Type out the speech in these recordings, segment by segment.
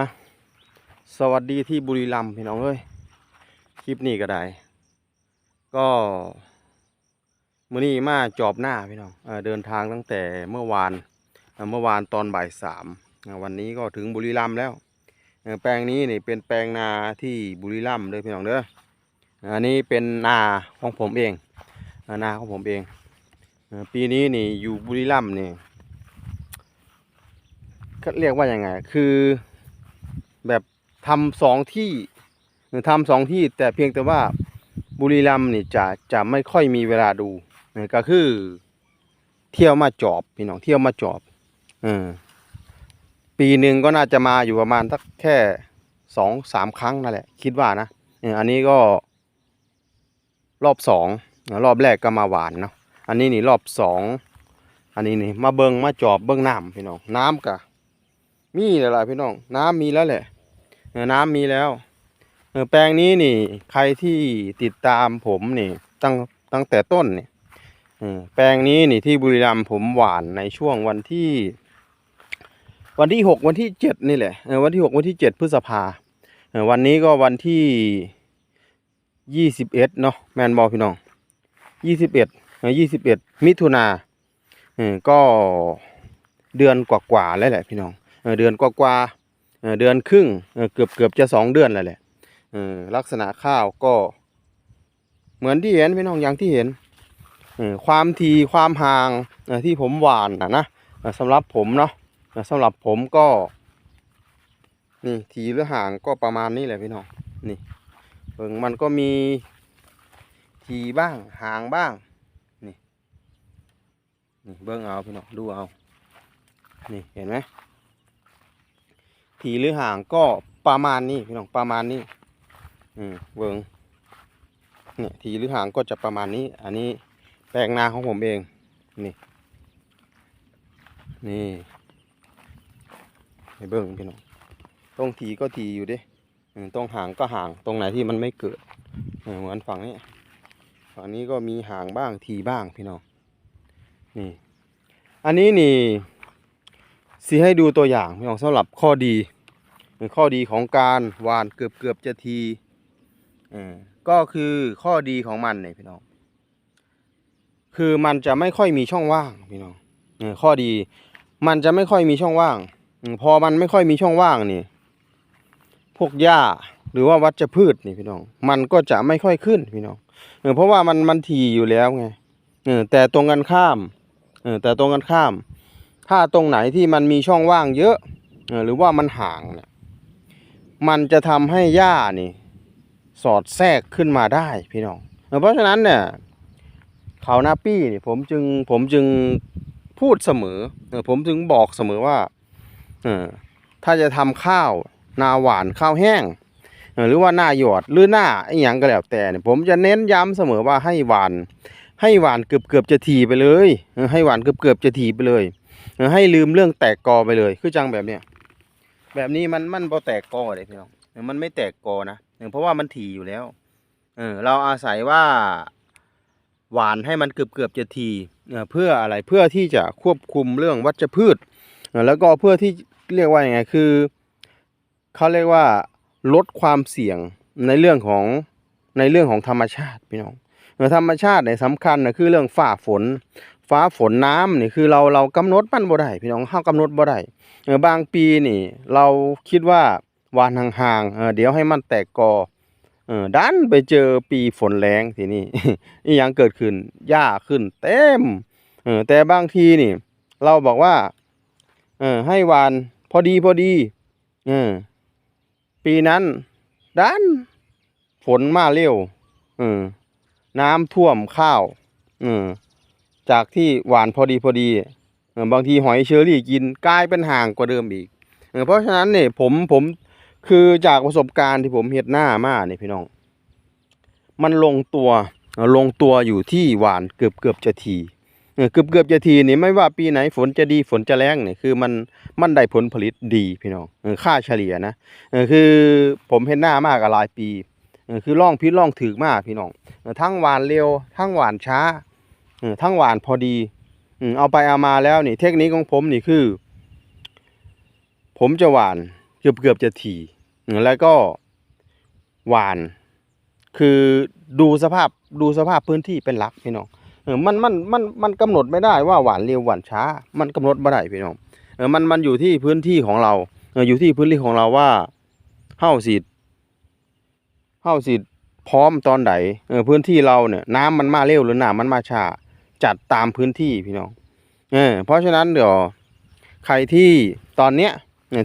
อะสวัสดีที่บุรีรัมย์พี่น้องเอ้ยคลิปนี้ก็ได้ ก็มื้อนี้มาจอบหน้าพี่น้องเออเดินทางตั้งแต่เมื่อวานเมื่อวานตอนบ่ายสามวันนี้ก็ถึงบุรีรัมย์แล้ว แปลงนี้นี่เป็นแปลงนาที่บุรีรัมย์เลยพี่น้องเด้ออันนี้เป็นนาของผมเองอนาของผมเองปีนี้นี่อยู่บุรีรัมย์นี่เรียกว่ายังไง คือ แบบทำสองที่หรือทำสองที่แต่เพียงแต่ว่าบุรีรัมย์นี่จะจะไม่ค่อยมีเวลาดูก็คือ เที่ยวมาจอบพี่น้องเที่ยวมาจอบอปีหนึ่งก็น่าจะมาอยู่ประมาณสักแค่สองสามครั้งนั่นแหละ คิดว่านะอันนี้ก็ รอบสองรอบแรกก็มาหวานเนาะอันนี้นี่รอบสองอันนี้นี่มาเบิงมาจอบเบิงน้ำพี่น้องน้ำกะมีแล้วล่ะพี่น้องน้ำมีแล้วแหละ น้ำมีแล้วเออแปลงนี้นี่ ใครที่ติดตามผมนี่ ตั้งตั้งแต่ต้นนี่แปลงนี้นี่ที่บุรีรัมย์ผมหวานในช่วงวันที่ วันที่หกวันที่เจ็ดนี่แหละวันที่หกวันที่เจ็ดพฤษภาวันนี้ก็วันที่ยี่สิบเอ็ดเนาะแมนบอลพี่น้องยี่สิบเอ็ดยี่สิบเอ็ดมิถุนาก็เดือนกว่าๆแล้วแหละพี่น้องเดือนกว่าๆ เดือนครึ่งเกือบเกือบจะสองเดือนแล้วแหละลักษณะข้าวก็ เหมือนที่เห็นพี่น้องอย่างที่เห็นความทีความห่างที่ผมหวานนะนะสำหรับผมเนาะสำหรับผมก็นี่ทีหรือห่างก็ประมาณนี้แหละพี่น้องนี่เบิ่งมันก็มีทีบ้างห่างบ้างนี่นี่เบิ่งเอาพี่น้องดูเอานี่เห็นไหม ทีหรือห่างก็ประมาณนี้พี่น้องประมาณนี้อืมเบิงเนี่ยทีหรือห่างก็จะประมาณนี้ อันนี้แปลงนาของผมเองนี่นี่ให้เบิ้งพี่น้องตรงทีก็ทีอยู่ดิตรงห่างก็ห่างตรงไหนที่มันไม่เกิดเออเหมือนฝั่งนี้ฝั่งนี้ก็มีห่างบ้างทีบ้างพี่น้องนี่ อันนี้นี่ สิให้ดูตัวอย่างพี่น้องสำหรับข้อดีหรือข้อดีของการหวานเกือบเกือบจะทีก็คือข้อดีของมันเนี่ยพี่น้อง คือมันจะไม่ค่อยมีช่องว่างพี่น้องข้อดี มันจะไม่ค่อยมีช่องว่าง พอมันไม่ค่อยมีช่องว่างนี่ พวกหญ้าหรือว่าวัชพืชนี่พี่น้อง มันก็จะไม่ค่อยขึ้นพี่น้องเพราะว่ามันมันทีอยู่แล้วไงแต่ตรงกันข้ามแต่ตรงกันข้าม ถ้าตรงไหนที่มันมีช่องว่างเยอะ หรือว่ามันห่างเนี่ยมันจะทำให้หญ้านี่ สอดแทรกขึ้นมาได้พี่น้อง เพราะฉะนั้นเนี่ยเขาวหน้าปี้นี่ผมจึงผมจึงพูดเสมอผมจึงบอกเสมอว่าถ้าจะทำข้าวนาหวานข้าวแห้ง หรือว่าหน้าหยอดหรือหน้าไอ้หยังก็แล้วแต่เนี่ยผมจะเน้นย้ำเสมอว่าให้หวาน ให้หวานเกือบเกือบจะทีไปเลย ให้หวานเกือบเกือบจะทีไปเลย ให้ลืมเรื่องแตกกอไปเลย คือจังแบบเนี้ยแบบนี้มันมันพอแตกกอเลยพี่น้องเออมันไม่แตกกอนะเออเพราะว่ามันถี่อยู่แล้ว เออ เราอาศัยว่า หวานให้มันเกือบเกือบจะทีเพื่ออะไรเพื่อที่จะควบคุมเรื่องวัชพืช แล้วก็เพื่อที่เรียกว่าอย่างไงคือเขาเรียกว่าลดความเสี่ยงในเรื่องของในเรื่องของธรรมชาติพี่น้องธรรมชาติเนี่ยสำคัญนะคือเรื่องฟ้าฝน ฟ้าฝนน้ำนี่คือเราเรากำหนดมันบ่ได้พี่น้องเฮากำหนดบ่ได้เออบางปีนี่ เราคิดว่าวานห่างๆเออเดี๋ยวให้มันแตกกอเออดันไปเจอปีฝนแรงทีนี้อีหยังเกิดขึ้นหญ้าขึ้นเต็มเออแต่บางทีนี่ เราบอกว่าเออให้วานพอดีพอดีเออปีนั้นดันฝนมาเร็วเออน้ำท่วมข้าวเออ จากที่หวานพอดีพอดีบางทีหอยเชอรี่กินกลายเป็นห่างกว่าเดิมอีก เพราะฉะนั้นเนี่ยผมผมคือจากประสบการณ์ที่ผมเฮ็ดหน้ามาเนี่ยพี่น้อง มันลงตัวลงตัวอยู่ที่หวานเกือบเกือบจะทีเกือบเกือบจะทีนี่ไม่ว่าปีไหนฝนจะดีฝนจะแรงเนี่ยคือมันมันได้ผลผลิตดีพี่น้องค่าเฉลี่ยนะคือผมเฮ็ดหน้ามากหลายปี คือล่องพิษล่องถือมากพี่น้องทั้งหวานเร็วทั้งหวานช้า ทั้งหวานพอดีเอาไปเอามาแล้วนี่ เทคนิคของผมนี่คือ ผมจะหวานเกือบเกือบจะถี่แล้วก็หวาน คือดูสภาพดูสภาพพื้นที่เป็นหลักพี่น้องเออมันมันมันมันกำหนดไม่ได้ว่าหวานเร็วหวานช้า มันกำหนดไม่ได้พี่น้องเออมันมันอยู่ที่พื้นที่ของเราเอออยู่ที่พื้นที่ของเราว่าเฮ้าสีเฮ้าสีพร้อมตอนไหนเออพื้นที่เราเนี่ย น้ำมันมาเร็วหรือน้ำมันมาช้า จัดตามพื้นที่พี่น้องเออเพราะฉะนั้นเดี๋ยวใครที่ตอนเนี้ย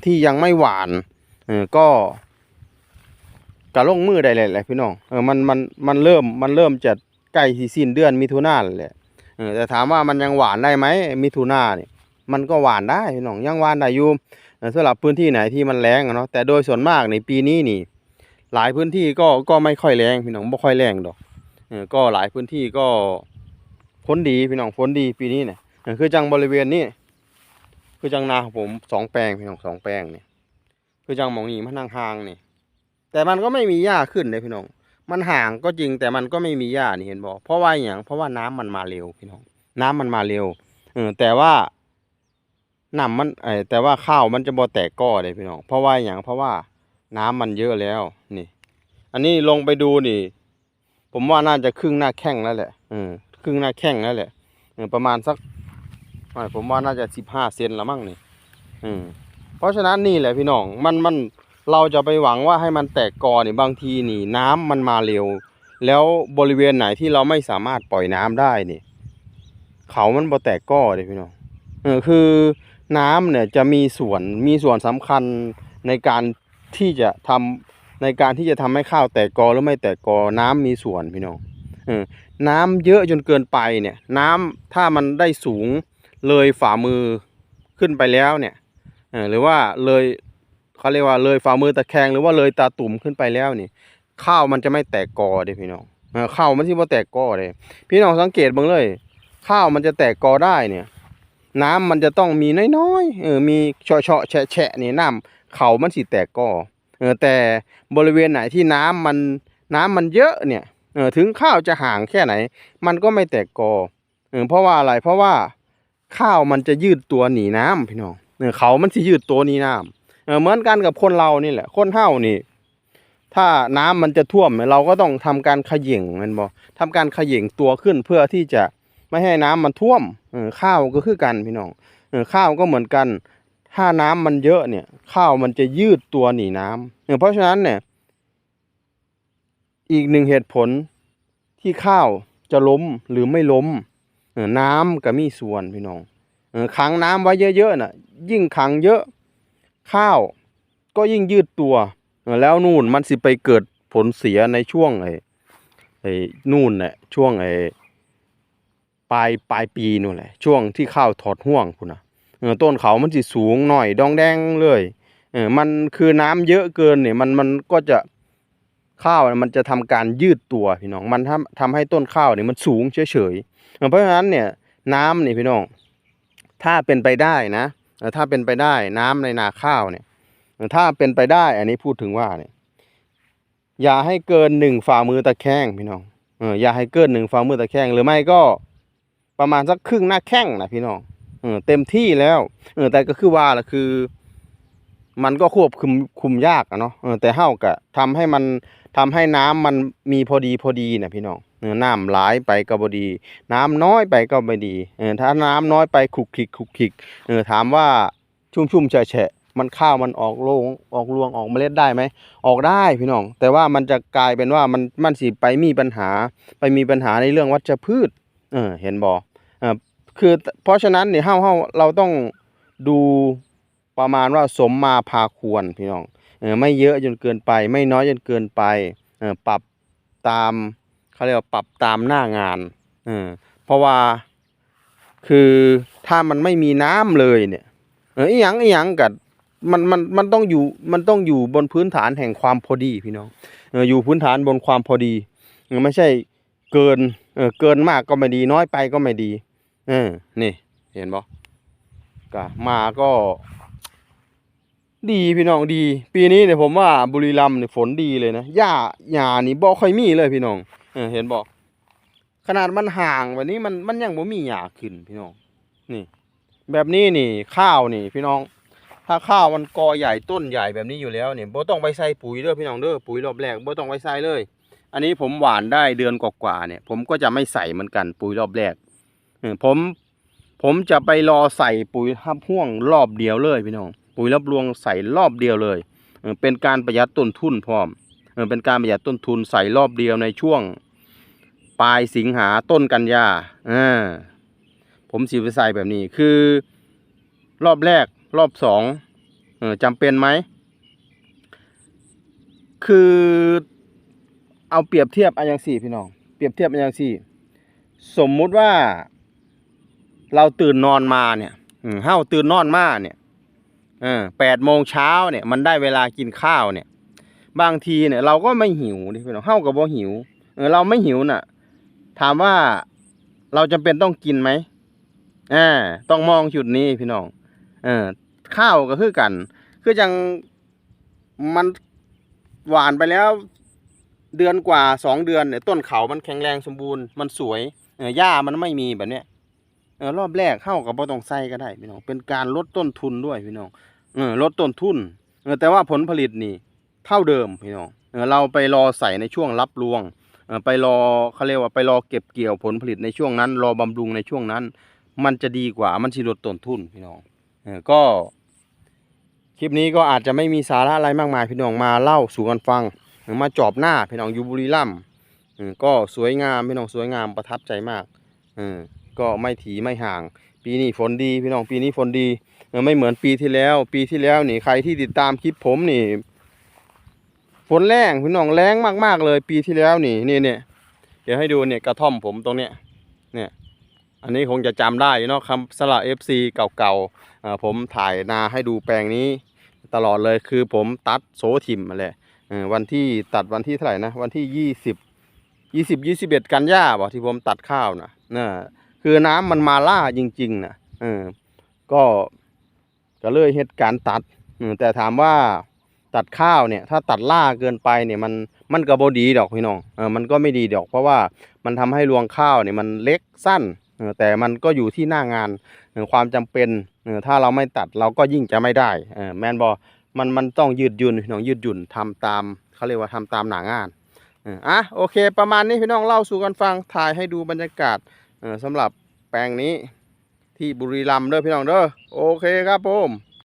ที่ยังไม่หวานเออก็กะลงมือได้เลยแหละพี่น้องเออมันมันมันเริ่มมันเริ่มจะใกล้สิสิ้นเดือนมิถุนาแล้วแหละเออแต่ถามว่ามันยังหวานได้ไหมมิถุนาเนี่ยมันก็หวานได้พี่น้องยังหวานได้อยู่สำหรับพื้นที่ไหนที่มันแรงเนาะแต่โดยส่วนมากในปีนี้นี่ หลายพื้นที่ก็ก็ไม่ค่อยแรงพี่น้องไม่ค่อยแรงดอกเออก็หลายพื้นที่ก็ ฝนดีพี่น้องฝนดีปีนี้เนี่ยคือจังบริเวณนี้คือจังนาของผมสองแปลงพี่น้องสองแปลงเนี่ยคือจังหมองนี้มันห่างๆนี่แต่มันก็ไม่มีหญ้าขึ้นเลยพี่น้อง มันห่างก็จริงแต่มันก็ไม่มีหญ้านี่เห็นบอกเพราะว่าอย่างเพราะว่าน้ำมันมาเร็วพี่น้อง น้ำมันมาเร็วเออแต่ว่าน้ำมันไอแต่ว่าข้าวมันจะบ่แตกก้อเลยพี่น้อง เพราะว่าอย่างเพราะว่าน้ำมันเยอะแล้วนี่ อันนี้ลงไปดูนี่ ผมว่าน่าจะครึ่งหน้าแข้งแล้วแหละเออ ครึ่งหน้าแข้งแล้วแหละประมาณสักผมว่าน่าจะสิบห้าเซนละมั้งนี่อืมเพราะฉะนั้นนี่แหละพี่น้องมันมันเราจะไปหวังว่าให้มันแตกกอนี่บางทีนี่น้ำมันมาเร็ว แล้วบริเวณไหนที่เราไม่สามารถปล่อยน้ำได้นี่เขามันบ่แตกก้อเลยพี่น้องเออคือน้ำเนี่ยจะมีส่วนมีส่วนสำคัญในการที่จะทำในการที่จะทำให้ข้าวแตกกอหรือไม่แตกกอน้ำมีส่วนพี่น้อง น้ำเยอะจนเกินไปเนี่ย น้ำถ้ามันได้สูงเลยฝ่ามือขึ้นไปแล้วเนี่ยหรือว่าเลยเขาเรียกว่าเลยฝ่ามือตะแคงหรือว่าเลยตาตุ่มขึ้นไปแล้วนี่ข้าวมันจะไม่แตกกอเด้พี่น้องข้าวมันที่ว่าแตกกอเลยพี่น้องสังเกตบ้างเลย ข้าวมันจะแตกกอได้เนี่ย น้ำมันจะต้องมีน้อยๆเออมีเฉาะเฉาะแฉะแฉะนี่น้ำเขามันสิแตกกอเออแต่บริเวณไหนที่น้ำมันน้ำมันเยอะเนี่ย เออถึงข้าวจะห่างแค่ไหน มันก็ไม่แตกกอเออเพราะว่าอะไรเพราะว่าข้าวมันจะยืดตัวหนีน้ำพี่น้องเออเขามันสิยืดตัวหนีน้ำเออเหมือนกันกับคนเรานี่แหละ คนเฮานี่ ถ้าน้ำมันจะท่วมเราก็ต้องทำการขย่งมันบ่ทำการขย่งตัวขึ้นเพื่อที่จะไม่ให้น้ำมันท่วมเออข้าวก็คือกันพี่น้องเออข้าวก็เหมือนกัน ถ้าน้ำมันเยอะเนี่ย ข้าวมันจะยืดตัวหนีน้ำเออเพราะฉะนั้นเนี่ย อีกหนึ่งเหตุผลที่ข้าวจะล้มหรือไม่ล้ม น้ำก็มีส่วนพี่น้องขังน้ำไว้เยอะๆน่ะ ยิ่งขังเยอะ ข้าวก็ยิ่งยืดตัวแล้วนู่นมันสิไปเกิดผลเสียในช่วงไอ้ไอ้นู่นแหละช่วงไอ้ปลายปลายปีนู่นแหละช่วงที่ข้าวถอดห่วงพุ่นะต้นเขามันสิสูงหน่อยดองแดงเลยเออมันคือน้ำเยอะเกินเนี่ยมันมันก็จะ ข้าวมันจะทำการยืดตัวพี่น้อง มันทำทำให้ต้นข้าวเนี่ยมันสูงเฉยๆเออเพราะฉะนั้นเนี่ยน้ำนี่พี่น้อง ถ้าเป็นไปได้นะถ้าเป็นไปได้น้ำในนาข้าวเนี่ย ถ้าเป็นไปได้ อันนี้พูดถึงว่าเนี่ยอย่าให้เกินหนึ่งฝ่ามือตะแคงพี่น้องเอออย่าให้เกินหนึ่งฝ่ามือตะแคงหรือไม่ก็ประมาณสักครึ่งหน้าแข้งนะพี่น้องเออเต็มที่แล้วเออแต่ก็คือว่าละคือ มันก็ควบคุมคุมยากอะเนาะแต่เฮากะทำให้มันทำให้น้ำมันมีพอดีพอดีนะพี่น้องเออน้ำหลายไปก็บดี น้ำน้อยไปก็ไม่ดีเออถ้าน้ำน้อยไปขลุกขลิกขุกขิกเออถามว่าชุ่มชุ่มแฉะแฉะมันข้าวมันออกโลงออกรวงออกเมล็ดได้ไหมออกได้พี่น้อง แต่ว่ามันจะกลายเป็นว่ามันมันสิไปมีปัญหา ไปมีปัญหาในเรื่องวัชพืชเออเห็นบ่เออคือเพราะฉะนั้นเนี่ยเฮาเฮาเราต้องดู ประมาณว่าสมมาพาควรพี่น้องเออไม่เยอะจนเกินไป ไม่น้อยจนเกินไปเออปรับตามเขาเรียกว่าปรับตามหน้างานเออเพราะว่าคือถ้ามันไม่มีน้ำเลยเนี่ยเอออีหยังอีหยังกัดมันมันมันต้องอยู่มันต้องอยู่บนพื้นฐานแห่งความพอดีพี่น้องเอออยู่พื้นฐานบนความพอดีเออไม่ใช่เกินเออเกินมากก็ไม่ดีน้อยไปก็ไม่ดี เออนี่เห็นบ่ก็มาก็ ดีพี่น้องดี ปีนี้เนี่ยผมว่าบุรีรัมย์เนี่ยฝนดีเลยนะหญ้าหญ้านี่บ่ค่อยมีเลยพี่น้องเออเห็นบ่ขนาดมันห่างแบบนี้มันมันยังบ่มีหญ้าขึ้นพี่น้อง นี่ แบบนี้นี่ข้าวนี่ พี่น้อง ถ้าข้าวมันกอใหญ่ต้นใหญ่แบบนี้อยู่แล้วเนี่ยบ่ต้องไปใส่ปุ๋ยเด้อพี่น้องเด้อปุ๋ยรอบแรกบ่ต้องไปใส่เลย อันนี้ผมหวานได้เดือนกว่าๆเนี่ย ผมก็จะไม่ใส่เหมือนกันปุ๋ยรอบแรกผมผมจะไปรอใส่ปุ๋ยทับห่วงรอบเดียวเลยพี่น้อง ปุ๋ยรับรวงใส่รอบเดียวเลยเป็นการประหยัดต้นทุนพร้อมเป็นการประหยัดต้นทุนใส่รอบเดียวในช่วงปลายสิงหาต้นกันยาอผมสีไปใส่แบบนี้คือ รอบแรกรอบสองจำเป็นไหม คือเอาเปรียบเทียบอันยังสี่พี่น้อง เปรียบเทียบอันยังสี่ สมมุติว่า เราตื่นนอนมาเนี่ยเฮ้าตื่นนอนมาเนี่ย เออแปดโมงเช้าเนี่ยมันได้เวลากินข้าวเนี่ย บางทีเนี่ยเราก็ไม่หิวดิพี่น้องเฮ้ากับบ่หิวเออเราไม่หิวน่ะ ถามว่าเราจำเป็นต้องกินไหมอ่าต้องมองจุดนี้พี่น้องเออข้าวก็คือกัน คือจังมันหวานไปแล้วเดือนกว่าสองเดือนเนี่ยต้นเขามันแข็งแรงสมบูรณ์มันสวยเออหญ้ามันไม่มีแบบเนี้ยเออรอบแรกเข้ากับบ่ต้องใส่ก็ได้พี่น้องเป็นการลดต้นทุนด้วยพี่น้อง เออลดต้นทุนเออแต่ว่าผลผลิตนี่เท่าเดิมพี่น้องเออเราไปรอใส่ในช่วงรับรวงเออไปรอเขาเรียกว่าไปรอเก็บเกี่ยวผลผลิตในช่วงนั้น รอบำรุงในช่วงนั้น มันจะดีกว่ามันสิลดต้นทุนพี่น้องเออก็ คลิปนี้ก็อาจจะไม่มีสาระอะไรมากมายพี่น้องมาเล่าสู่กันฟังมาจอบหน้าพี่น้องอยู่บุรีรัมย์เออก็สวยงามพี่น้องสวยงามประทับใจมากเออก็ไม่ถีไม่ห่าง ปีนี้ฝนดีพี่น้องปีนี้ฝนดี ไม่เหมือนปีที่แล้ว ปีที่แล้วนี่ใครที่ติดตามคลิปผมนี่ฝนแรงพี่น้องแรงมากๆเลย ปีที่แล้วนี่นี่เนี่ยเดี๋ยวให้ดูเนี่ยกระท่อมผมตรงเนี้ยเนี่ย อันนี้คงจะจำได้เนาะคำสละเอฟซีเก่าๆอ่าผมถ่ายนาให้ดูแปลงนี้ ตลอดเลยคือผมตัดโซทิมมาแหละวันที่ตัดวันที่เท่าไหร่นะวันที่ยี่สิบยี่สิบยี่สิบเอ็ดกันยาบอกที่ผมตัดข้าวนะนะคือน้ำมันมาล่าจริงๆนะเออก็ ก็เลยเหตุการณ์ตัดแต่ถามว่าตัดข้าวเนี่ยถ้าตัดล่าเกินไปเนี่ยมันมันก็บดีดอกพี่น้องเออมันก็ไม่ดีดอก เพราะว่ามันทำให้รวงข้าวเนี่ยมันเล็กสั้นแต่มันก็อยู่ที่หน้างานความจำเป็นถ้าเราไม่ตัดเราก็ยิ่งจะไม่ได้แมนบอมันมันต้องยืดยุ่นพี่น้องยืดหยุ่นทำตามเขาเรียกว่าทำตามหนางานอะโอเค ประมาณนี้พี่น้องเล่าสู่กันฟังถ่ายให้ดูบรรยากาศสำหรับแปลงนี้ ที่บุรีรัมย์เด้อพี่น้องเด้อโอเคครับผม